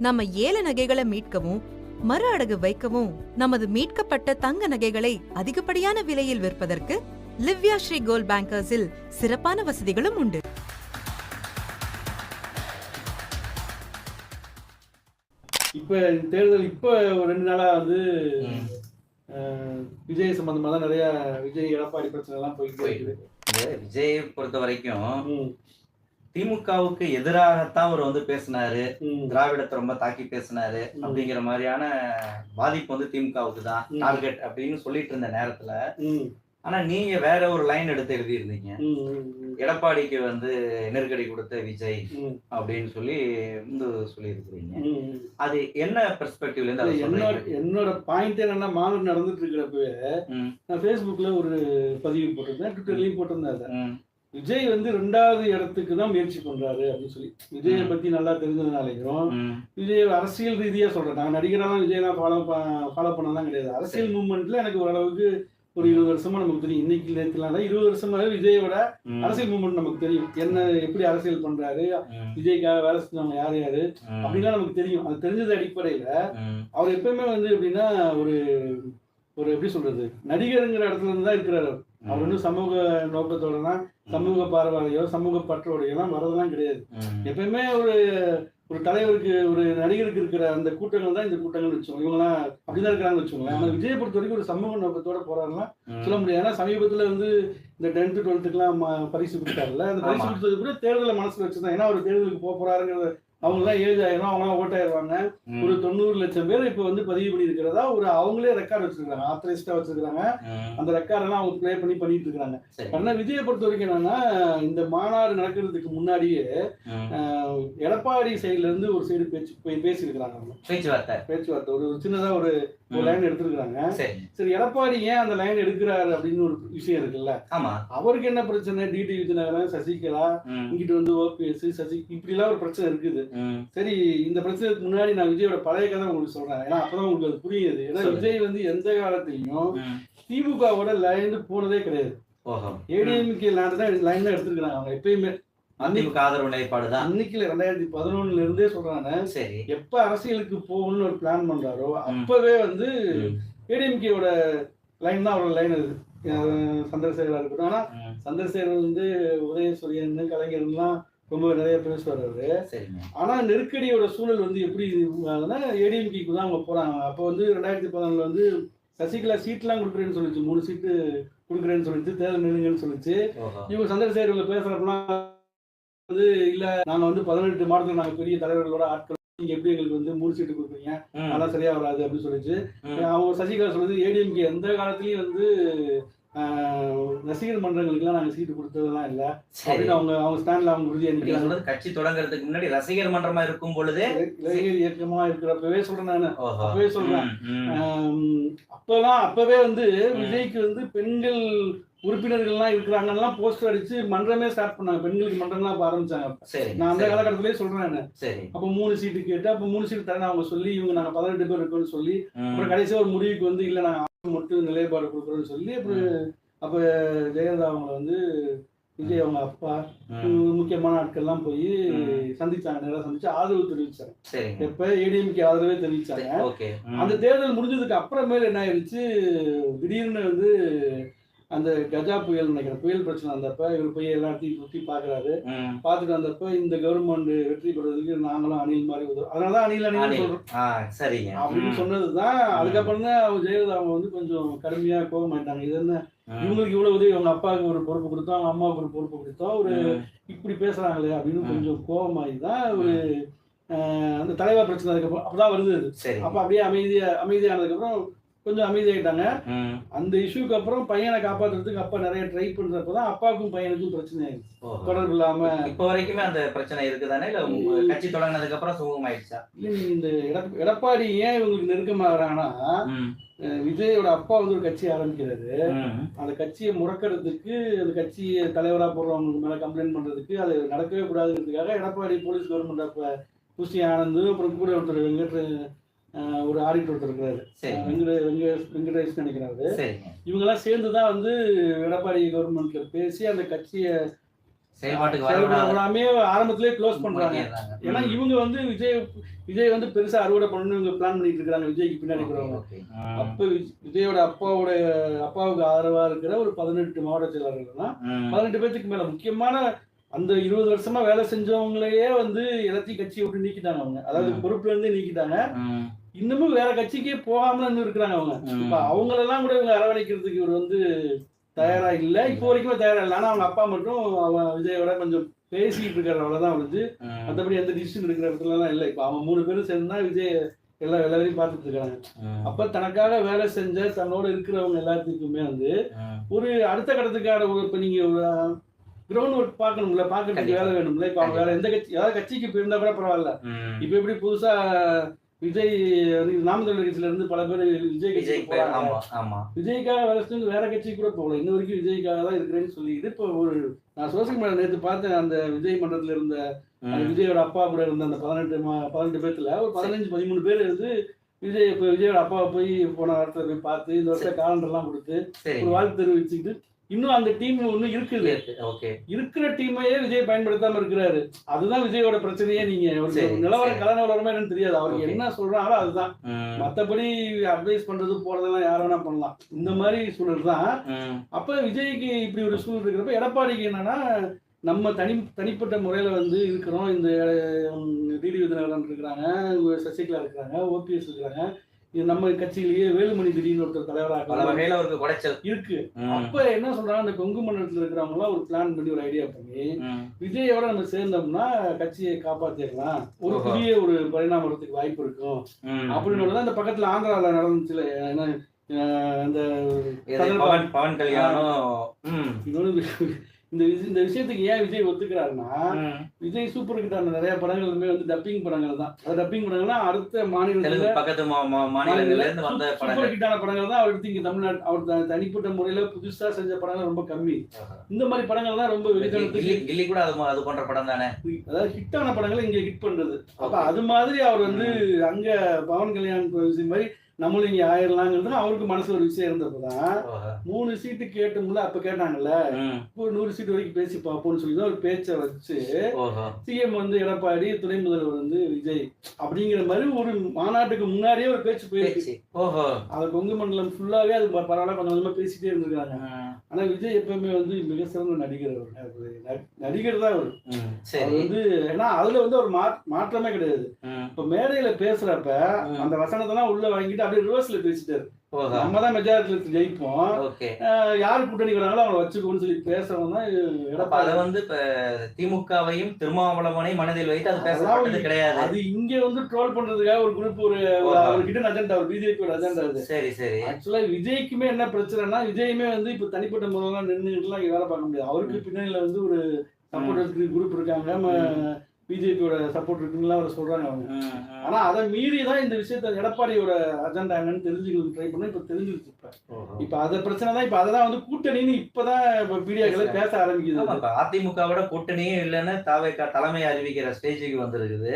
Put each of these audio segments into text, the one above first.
நம்ம ஏல நகைகளை மீட்கவும் மறு அடகு வைக்கவும் நமது மீட்கப்பட்ட தங்க நகைகளை அதிகப்படியான விலையில் விற்பதற்கு லிவ்யா ஸ்ரீ கோல்ட் பேங்கர்ஸில் சிறப்பான வசதிகளும் உண்டு. இப்ப இந்த தேர்தல் இப்ப ரெண்டு நாளா வந்து விஜய் சம்பந்தமா தான் நிறைய விஜய் எடப்பாடி பிரச்சனை எல்லாம் போயிட்டு இருக்குது விஜயை பொறுத்த வரைக்கும் திமுகவுக்கு எதிராகத்தான் அவர் வந்து பேசினாரு. திராவிடத்தை ரொம்ப தாக்கி பேசினாரு. அப்படிங்கிற மாதிரியான பாதிப்பு வந்து திமுகவுக்கு தான். டார்கெட் அப்படின்னு சொல்லிட்டு இருந்த நேரத்துல. ஆனா நீங்க வேற ஒரு லைன் எடுத்து எழுதியிருந்தீங்க. எடப்பாடிக்கு வந்து நெருக்கடி கொடுத்த விஜய் அப்படின்னு சொல்லி வந்து சொல்லியிருக்கிறீங்க. அது என்ன பெர்ஸ்பெக்டிவ்ல இருந்து என்னோட என்னோட பாயிண்ட் என்னன்னா மாநாடு நடந்துட்டு இருக்கிறப்பவே ம், நான் ஃபேஸ்புக்ல ஒரு பதிவு போட்டிருந்தேன் ட்விட்டர்லயும் போட்டிருந்தேன் விஜய் வந்து ரெண்டாவது இடத்துக்கு தான் முயற்சி பண்றாரு அப்படின்னு சொல்லி. விஜயை. பத்தி நல்லா தெரிஞ்சதுனாலையும் விஜய் அரசியல் ரீதியா சொல்றேன். நான் நடிகரெல்லாம் விஜயெல்லாம் ஃபாலோ ஃபாலோ பண்ணலாம் கிடையாது. அரசியல் மூவ்மெண்ட்ல எனக்கு ஓரளவுக்கு ஒரு இருபது வருஷமா நமக்கு தெரியும். இன்னைக்கு நேரத்துல இருபது வருஷமாவே விஜயோட அரசியல் மூவ்மெண்ட் நமக்கு தெரியும். என்ன எப்படி அரசியல் பண்றாரு? விஜய்க்காக வேலை செஞ்சவங்க யார் யாரு? ம், அப்படின்லாம் நமக்கு தெரியும். அது தெரிஞ்சது அடிப்படையில அவர் எப்பவுமே வந்து எப்படின்னா ஒரு ஒரு எப்படி சொல்றது? நடிகருங்கிற இடத்துல இருந்து தான் இருக்கிறாரு அவர். வந்து சமூக நோக்கத்தோட தான் சமூக பார்வையோ சமூக பற்றோடையெல்லாம் வரதெல்லாம் கிடையாது. எப்பயுமே ஒரு ஒரு தலைவருக்கு ஒரு நடிகருக்கு இருக்கிற அந்த கூட்டங்கள் தான் இந்த கூட்டங்கள் வச்சோம் இவங்கலாம் அப்படிதான் இருக்கிறாங்கன்னு வச்சுக்கோங்களேன். ஆனால் விஜயை பொறுத்த வரைக்கும் ஒரு சமூக நோக்கத்தோட போறாருன்னா. சொல்ல முடியாது. ஏன்னா சமீபத்துல வந்து இந்த டென்த்து டுவெல்த்துக்குலாம் பரிசு கொடுத்தாருல்ல. அந்த பரிசு. கொடுத்தது கூட தேர்தலை மனசுல வச்சுதான். ஏன்னா அவர் தேர்தலுக்கு போக போறாருங்கிறது அவங்க தான் ஆயிரும் அவங்களாம் ஓட்டாயிருவாங்க ஒரு தொண்ணூறு லட்சம் பேர் இப்போ வந்து பதிவு பண்ணி இருக்கிறதா ஒரு அவங்களே ரெக்கார்ட் வச்சிருக்காங்க ஆத்தரைஸ்டா வச்சிருக்காங்க அந்த ரெக்கார்டெல்லாம் அவங்க ப்ளே பண்ணி பண்ணிட்டு இருக்காங்க சரி. ஆனா விஜயை பொறுத்த வரைக்கும் என்னன்னா இந்த மாநாடு நடக்கிறதுக்கு முன்னாடியே எடப்பாடி சைடுல இருந்து ஒரு சைடு பேச்சு போய் பேசியிருக்கிறாங்க பேச்சுவார்த்தை. பேச்சுவார்த்தை. ஒரு சின்னதா ஒரு ஒரு லைன் எடுத்திருக்கிறாங்க. சரி. சரி எடப்பாடி ஏன் அந்த லைன் எடுக்கிறாரு அப்படின்னு ஒரு விஷயம் இருக்குல்ல? ஆமா. அவருக்கு என்ன பிரச்சனை? டிடி விஜயநகரன் சசிகலா இங்கிட்டு வந்து ஓபிஎஸ் சசி இப்படிலாம் ஒரு பிரச்சனை இருக்குது. சரி இந்த பிரச்சனைக்கு முன்னாடி நான் விஜயோட பழைய கதை உங்களுக்கு சொல்றேன். ஏன்னா அப்பதான் உங்களுக்கு அது புரியுது. ஏன்னா. விஜய் வந்து எந்த காலத்திலையும். திமுகவோட லைன் போனதே கிடையாது. ஓஹோ. ஏடிஎம்கே லைன் தான் லைன் தான் எடுத்திருக்காங்க அவங்க எப்பயுமே. அன்னைக்கு ஆதரவு நிலைப்பாடு தான். அன்னைக்குல ரெண்டாயிரத்தி பதினொன்னுல இருந்தே சொல்றாங்க. சரி. எப்ப அரசியலுக்கு போகணும்னு ஒரு பிளான் பண்றாரோ அப்பவே வந்து ம், ஏடிஎம்கேவோட லைன் தான் அவரோட லைன் அது. சந்திரசேகரா இருக்கட்டும். ஆனா சந்திரசேகர் வந்து உதயசூரியன் கலைஞர்லாம் ரொம்ப நிறைய பேசுவார் அவரு. சரிங்க. ஆனா நெருக்கடியோட சூழல் வந்து எப்படி ஏடிஎம்கேக்கு தான் அவங்க போறாங்க. அப்போ வந்து ரெண்டாயிரத்தி பதினாலுல வந்து சசிகலா சீட்லாம் கொடுக்குறேன்னு சொல்லிச்சு. மூணு சீட்டு கொடுக்குறேன்னு சொல்லிச்சு. தேர்தல் நிறுங்கன்னு சொல்லிச்சு. இவங்க சந்திரசேகர் இவங்க பேசுறப்பலாம் வந்து இல்ல நாங்க வந்து பதினெட்டு மாதத்துல நாங்க பெரிய தலைவர்களோட ஆட்கள். நீங்க எப்படி எங்களுக்கு வந்து மூணு சீட்டு கொடுக்குறீங்க? அதெல்லாம் சரியா வராது அப்படின்னு சொல்லிச்சு. அவங்க சசிகலா சொல்றது ஏடிஎம்கே எந்த காலத்துலயும் வந்து ரசிகர் மன்றங்களுக்குலாம் நாங்க சீட்டு கொடுத்ததெல்லாம் இல்ல. அப்படின்னு அவங்க அவங்க ஸ்டாண்ட்ல அவங்க உறுதியா நீங்க நிக்கிறாங்க. சொல்றது கட்சி தொடங்குறதுக்கு முன்னாடி ரசிகர் மன்றமா இருக்கும் பொழுது இளைஞர் இயக்கமா இருக்கிறப்பவே சொல்றேன் நானு. அப்பவே சொல்றேன். அப்பெல்லாம் அப்பவே வந்து விஜய்க்கு வந்து பெண்கள் உறுப்பினர்கள்லாம் இருக்கிறாங்கலாம் போஸ்டர் அடிச்சு மன்றமே ஸ்டார்ட் பண்ணாங்க. பெண்களுக்கு மன்றம்லாம் அப்ப ஆரம்பிச்சாங்க. நான் அந்த காலகட்டத்திலே சொல்றேன் நானு. அப்ப மூணு சீட்டு கேட்டு அப்ப மூணு சீட்டு தரேன். அவங்க சொல்லி இவங்க நாங்க பதினெட்டு பேர் இருக்கோம்னு சொல்லி அப்புறம் கடைசியா ஒரு முடிவுக்கு வந்து இல்ல ஆறு மட்டும் நிலைப்பாடு கொடுக்குறோம்னு சொல்லி அப்புறம் அப்ப ஜெயலலிதா அவங்க வந்து விஜய் அவங்க அப்பா முக்கியமான ஆட்கள்லாம் போய். சந்திச்சாங்க நேரம் சந்திச்சு ஆதரவு தெரிவிச்சாங்க. எப்ப ஏடிஎம்கே ஆதரவே தெரிவிச்சாங்க. அந்த தேர்தல் முடிஞ்சதுக்கு அப்புறமேல என்ன ஆயிடுச்சு திடீர்னு வந்து அந்த கஜா புயல் நினைக்கிறேன். புயல் பிரச்சனை வந்தப்ப இவர் போய் எல்லா இடத்தையும் சுற்றி பார்க்கறாரு பார்த்துட்டு வந்தப்ப இந்த கவர்மெண்ட் வெற்றி பெறதுக்கு நாங்களும் அணில் மாதிரி உதவும் அதனாலதான் அணில் அணில். அணி. சொல்றோம். ஆ சரிங்க. அப்படின்னு ம், சொன்னதுதான். அதுக்கப்புறம் தான் ஜெயலலிதா அவங்க வந்து கொஞ்சம் கடுமையா கோபமாயிட்டாங்க இது என்ன? இவங்களுக்கு இவ்வளவு உதவி அவங்க அப்பாவுக்கு ஒரு பொறுப்பு கொடுத்தோம் அவங்க அம்மாவுக்கு ஒரு பொறுப்பு கொடுத்தோம். ஒரு இப்படி பேசுறாங்களே அப்படின்னு. கொஞ்சம் கோபமாயி தான் ஒரு அந்த தலைவர் பிரச்சனை அதுக்கப்புறம் அப்பதான் வருது அப்ப அப்படியே அமைதியா அமைதியானதுக்கு அப்புறம் கொஞ்சம் அமைதியாயிட்டாங்க அந்த இஷ்யூக்கு அப்புறம் பையனை காப்பாத்துறதுக்கு அப்பா நிறைய ட்ரை பண்றப்பதான் அப்பாவுக்கும் பையனுக்கும் பிரச்சனை ஆயிடுச்சு. தொடர்பு இல்லாம. இப்ப வரைக்குமே அந்த பிரச்சனை இருக்குதானே? இல்ல கட்சி தொடங்கினதுக்கு அப்புறம் சுகமாயிடுச்சா இல்ல நீங்க இந்த எடப்- எடப்பாடி ஏன் இவங்களுக்கு நெருக்கமாகறாங்கன்னா விஜயோட அப்பா வந்து ஒரு கட்சி ஆரம்பிக்கிறாரு. அந்த கட்சியை முடக்கிறதுக்கு அந்த கட்சியை தலைவரா போடுறவங்களுக்கு மேல கம்ப்ளைண்ட் பண்றதுக்கு அது நடக்கவே கூடாதுங்கிறதுக்காக எடப்பாடி போலீஸ் கவர்மெண்ட் அப்ப புஷி ஆனந்து அப்புறம் கூட ஒருத்தர் வெங்கட் ஒரு ஆடிட்டர் ஒருத்தர் இருக்கிறாரு. சரி. வெங்கட வெங்க வெங்கடேஷ் நினைக்கிறாரு. சரிங்க இவங்கெல்லாம் சேர்ந்து தான் வந்து எடப்பாடி கவர்மெண்ட்ல பேசி அந்த கட்சியை செயல்பாட்டுக்கு ஆரம்பத்திலே க்ளோஸ் பண்றாங்க. ஏன்னா. இவங்க வந்து விஜய் விஜய் வந்து பெருசா அறுவடை பண்ணணும்னு இவங்க பிளான் பண்ணிட்டு இருக்காங்க. விஜய்க்கு பின்னாடி. அப்ப விஜயோட அப்பாவோட அப்பாவுக்கு ஆதரவா இருக்கிற ஒரு பதினெட்டு மாவட்ட செயலாளர்கள்னா ம். பதினெட்டு பேத்துக்கு மேல முக்கியமான அந்த இருபது வருஷமா வேலை செஞ்சவங்களையே வந்து எல்லாத்தையும் கட்சியை விட்டு நீக்கிட்டாங்க அவங்க அதாவது. பொறுப்புல இருந்து நீக்கிட்டாங்க. இன்னமும் வேற கட்சிக்கே போகாம இன்னும் இருக்கிறாங்க அவங்க. இப்ப அவங்களெல்லாம் கூட இவங்க அரவணைக்கிறதுக்கு இவர் வந்து தயாரா இல்ல இப்போ வரைக்குமே தயாரா இல்லை ஆனா அவங்க அப்பா மட்டும் அவன் விஜயோட கொஞ்சம் பேசிட்டு இருக்காரு அவ்வளவுதான் வந்து ம். மற்றபடி எந்த டிசிஷன் எடுக்கிற இடத்துல எல்லாம் இல்லை இப்போ அவங்க மூணு பேரும் சேர்ந்து விஜய் எல்லா எல்லாரையும் பார்த்துட்டு இருக்காங்க. அப்ப தனக்காக வேலை செஞ்ச தன்னோட இருக்கிறவங்க எல்லாத்துக்குமே வந்து. ஒரு அடுத்த கட்டத்துக்கான ஒரு இப்ப நீங்க கிரவுண்ட் ஒர்க் பார்க்கணும்ல பார்க்கறதுக்கு. வேலை வேணும்ல. இப்ப அவங்க வேற எந்த கட்சி ஏதாவது கட்சிக்கு போயிருந்தா கூட பரவாயில்ல. இப்ப எப்படி புதுசா விஜய் நாமக்கல் கட்சியில இருந்து பல பேர் விஜய் ஆமா விஜய்க்காக வேலை வேற கட்சிக்கு கூட போகல. இன்ன வரைக்கும் விஜய்க்காக தான் இருக்கிறேன்னு சொல்லிட்டு இப்போ ஒரு நான் சோசியல் மீடியா நேற்று பார்த்தேன் அந்த விஜய் மன்றத்துல இருந்த. விஜயோட அப்பா கூட இருந்த அந்த பதினெட்டு மா- பதினெட்டு பேர்த்துல ஒரு பதினஞ்சு பதிமூணு பேர் இருந்து விஜய் இப்போ விஜயோட அப்பாவை போய் போன வாரத்துல போய் பார்த்து இந்த வருஷம் காலண்டர் எல்லாம் கொடுத்து ஒரு வாழ்த்து தெரிவிச்சுக்கிட்டு இன்னும் அந்த டீம் ஒன்றும் இருக்குது ஓகே இருக்கிற டீமையே விஜய் பயன்படுத்தாம இருக்கிறாரு. அதுதான் விஜயோட பிரச்சனையே நீங்க. நிலவரம். கல நிலவரமா என்னன்னு தெரியாது. அவருக்கு. என்ன சொல்றாங்களோ அதுதான். மத்தபடி அட்வைஸ் பண்றது போறதெல்லாம் யார வேணா பண்ணலாம். இந்த மாதிரி சூழல் தான். அப்ப விஜய்க்கு இப்படி ஒரு சூழல் இருக்கிறப்ப எடப்பாடிக்கு என்னன்னா நம்ம தனி தனிப்பட்ட முறையில வந்து இருக்கிறோம். இந்த டிடி விதிநகரன் இருக்கிறாங்க சசிகலா இருக்கிறாங்க ஓபிஎஸ் இருக்கிறாங்க. இது நம்ம கட்சியிலேயே வேலுமணி திடீர்னு ஒருத்தர் பல தலைவராக வகையில அவருக்கு குடைச்சல் இருக்கு. அப்ப என்ன சொல்றாங்க அந்த கொங்கு மண்டலத்துல இருக்கிறவங்க எல்லாம் ஒரு பிளான் பண்ணி ஒரு ஐடியா பண்ணி. விஜயோட நம்ம சேர்ந்தோம்னா கட்சியை காப்பாத்திடலாம் ஒரு. புதிய ஒரு பரிணாமம் வரதுக்கு வாய்ப்பு இருக்கும். அப்படின்னு இந்த பக்கத்துல ஆந்திரால நடந்துச்சுல அந்த இது பவன் பவன் கல்யாணம் ம். இந்த இந்த விஷயத்துக்கு ஏன் விஜய் ஒத்துக்கிறாருன்னா. விஜய் சூப்பர் கிட்டான நிறைய படங்களுமே வந்து டப்பிங் படங்கள் தான். அது டப்பிங் படங்கள்னா அடுத்த மாநிலத்துல பக்கத்து மா- மா- மாநிலங்கள்ல இருந்து வந்த சூப்பர் ஹிட்டான படங்கள். தான் அவர் எடுத்து இங்க தமிழ்நாடு அவர் தனிப்பட்ட முறையில புதுசா செஞ்ச படங்கள் ரொம்ப கம்மி. இந்த மாதிரி படங்கள் தான் ரொம்ப கில்லி வெளித்தனத்துக்கு கில்லி கூட அது அது போன்ற படம் தானே? அதாவது ஹிட்டான படங்களை இங்க ஹிட் பண்றது. அப்ப அது மாதிரி அவர் வந்து அங்க பவன் கல்யாண் விஷயம் மாதிரி நம்மளும் இங்க ஆயிரலாங்கிறது அவருக்கு மனசுல ஒரு விஷயம் இருந்தப்பதான். மூணு சீட்டு கேட்டோம்ல அப்ப கேட்டாங்கல்ல. ஒரு நூறு சீட் வரைக்கும் பேசி பார்ப்போம்னு சொல்லி தான் ஒரு பேச்சை வச்சு. சிஎம் வந்து எடப்பாடி துணை முதல்வர் வந்து விஜய் அப்படிங்கிற மாதிரி ஒரு மாநாட்டுக்கு முன்னாடியே ஒரு பேச்சு. ஓஹோ. அது கொங்கு மண்டலம் ஃபுல்லாவே அது பரவாயில்ல கொஞ்சம் கொஞ்சமா பேசிட்டே இருந்திருக்காங்க. ஆனா விஜய் எப்பவுமே வந்து மிக சிறந்த நடிகர் நடிகர் தான் அவர் வந்து ஏன்னா அதுல வந்து ஒரு மாற்றமே கிடையாது. இப்ப மேடையில பேசுறப்ப. அந்த வசனத்தெல்லாம் உள்ள வாங்கிட்டு அப்படியே ரிவர்ஸ்ல பேசிட்டாரு. நம்ம தான் மெஜாரிட்டில ஜெயிப்போம். ஓகே. அஹ் யாரு கூட்டணி வராங்களோ அவங்களை வச்சுக்கோன்னு சொல்லி பேசுறவங்க தான் எடப்பாடி. அத வந்து இப்ப திமுகவையும் திருமாவளவனையும் மனதில் வைத்து அது பேசப்பட்டது கிடையாது. அது இங்க வந்து ட்ரோல் பண்றதுக்காக ஒரு குரூப் ஒரு. ஒரு ஹிடன் அஜெண்டா ஒரு பிஜேபி அஜெண்டா அது. சரி சரி. ஆக்சுவலா விஜய்க்குமே என்ன பிரச்சனைனா விஜயுமே வந்து இப்ப தனிப்பட்ட முறையெல்லாம் நின்றுலாம் இங்க வேலை பார்க்க முடியாது. அவருக்கு பின்னணியில வந்து ஒரு சப்போர்ட் குரூப் இருக்காங்க. பிஜேபியோட சப்போர்ட் இருக்குங்களா அவர் சொல்றாங்க அவங்க. ஆனா அதை மீறி தான் இந்த விஷயத்த எடப்பாடியோட அஜெண்டா என்னன்னு தெரிஞ்சுக்கிறது ட்ரை பண்ண இப்ப தெரிஞ்சிருச்சு இப்ப. இப்ப அத பிரச்சனை தான் இப்ப அததான் வந்து கூட்டணின்னு இப்பதான் இப்ப மீடியாக்களே பேச ஆரம்பிக்குது. அதிமுகவோட கூட்டணியே இல்லைன்னு தாவேக்கா தலைமை அறிவிக்கிற ஸ்டேஜுக்கு வந்திருக்குது.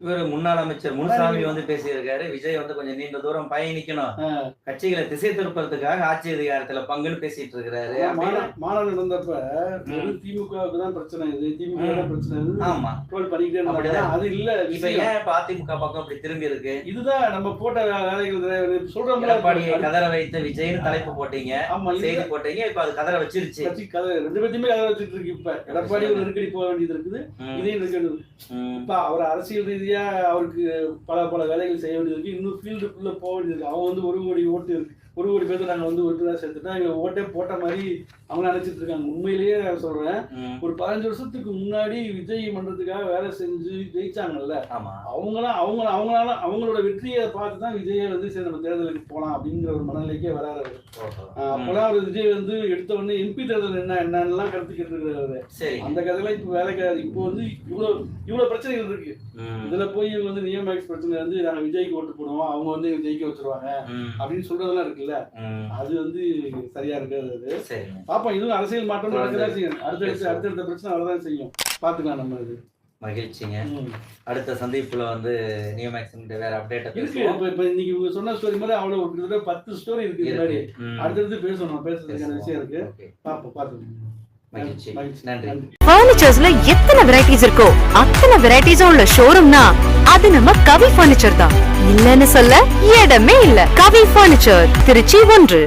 இவர் முன்னாள் அமைச்சர் முனுசாமி வந்து பேசியிருக்காரு. விஜய் வந்து கொஞ்சம் நீண்ட தூரம் பயணிக்கணும். கட்சிகளை திசை திருப்பறதுக்காக ஆட்சி அதிகாரத்துல பங்குன்னு பேசிட்டு இருக்கிறாரு மாநாடு நடந்தப்ப திமுகவுக்கு தான் பிரச்சனை இது. திமுக தான் பிரச்சனை இது. ஆமா. ட்ரோல் பண்ணிக்கிட்டே. அது இல்ல இப்ப ஏன் இப்ப அதிமுக பக்கம் இப்படி திரும்பி இருக்கு? இதுதான் நம்ம போட்ட வேலைகள் சொல்றோம்ல. கதற வைத்த விஜய்னு தலைப்பு போட்டீங்க. ஆமா செய்தி போட்டீங்க. இப்ப அது கதற வச்சிருச்சு. ரெண்டு பேர்த்தையுமே கதை வச்சுட்டு இருக்கு இப்ப. எடப்பாடி ஒரு நெருக்கடி போக வேண்டியது இருக்குது. இதையும் நெருக்கடி இப்ப அவர் அரசியல் ரீதியாக அவருக்கு பல பல வேலைகள் செய்ய வேண்டியது இருக்குது இன்னும் ஃபீல்டுக்குள்ளே போக வேண்டியது இருக்குது அவன் வந்து ஒரு கோடி ஓட்டு இருக்குது ஒரு கோடி பேர் நாங்க வந்து உறுப்பினர் சேர்த்துட்டா இவங்க ஓட்டே போட்ட மாதிரி அவங்க நினைச்சிட்டு இருக்காங்க. உண்மையிலேயே நான் சொல்றேன். ஒரு பதினஞ்சு வருஷத்துக்கு முன்னாடி விஜய் மன்றத்துக்காக வேலை செஞ்சு ஜெயிச்சாங்கல்ல. ஆமா. அவங்களாம் அவங்க அவங்களால அவங்களோட வெற்றியை பார்த்து தான் விஜயை வந்து சரி நம்ம தேர்தலுக்கு போலாம் அப்படிங்கிற ஒரு மனநிலைக்கே வராரு அப்பெல்லாம் அவர் விஜய் வந்து எடுத்த உடனே எம்பி தேர்தல் என்ன என்னென்னலாம் கருத்து கேட்டுருக்காரு சரி. அந்த கதையில இப்ப வேலை கிடையாது. இப்போ வந்து இவ்வளவு இவ்வளவு பிரச்சனைகள் இருக்கு. இதுல போய் இவங்க வந்து நியமேக்ஸ் பிரச்சனை வந்து நாங்க விஜய்க்கு ஓட்டு போடுவோம். அவங்க வந்து ஜெயிக்க வச்சிருவாங்க அப்படின்னு சொல்றதெல்லாம் இருக்குல்ல. அது வந்து சரியா இருக்காது. பாப்போம் இதுவும் அரசியல் மாற்றம் நடக்கதான் செய்யும். அடுத்தடுத்து. அடுத்தடுத்த பிரச்சனை வரதான் செய்யும். பாத்துக்கலாம் நம்ம இது. மகிழ்ச்சிங்க. அடுத்த சந்திப்புல வந்து நியோமேக்ஸ் வேற அப்டேட் இருக்கு. இப்ப இன்னைக்கு இவங்க சொன்ன ஸ்டோரி மாதிரி அவ்வளவு ஒரு கிட்டத்தட்ட பத்து ஸ்டோரி இருக்கு முன்னாடி. அடுத்தடுத்து பேசணும் பேசுறதுக்கான விஷயம் இருக்கு. பாப்போம் பாத்து மகிழ்ச்சி. நன்றி. பர்னிச்சர்ஸ்ல எத்தனை வெரைட்டிஸ் இருக்கோ அத்தனை வெரைட்டிஸும் உள்ள ஷோரூம்னா அது நம்ம கவி பர்னிச்சர் தான். இல்லன்னு சொல்ல இடமே இல்ல. கவி பர்னிச்சர் திருச்சி ஒன்று.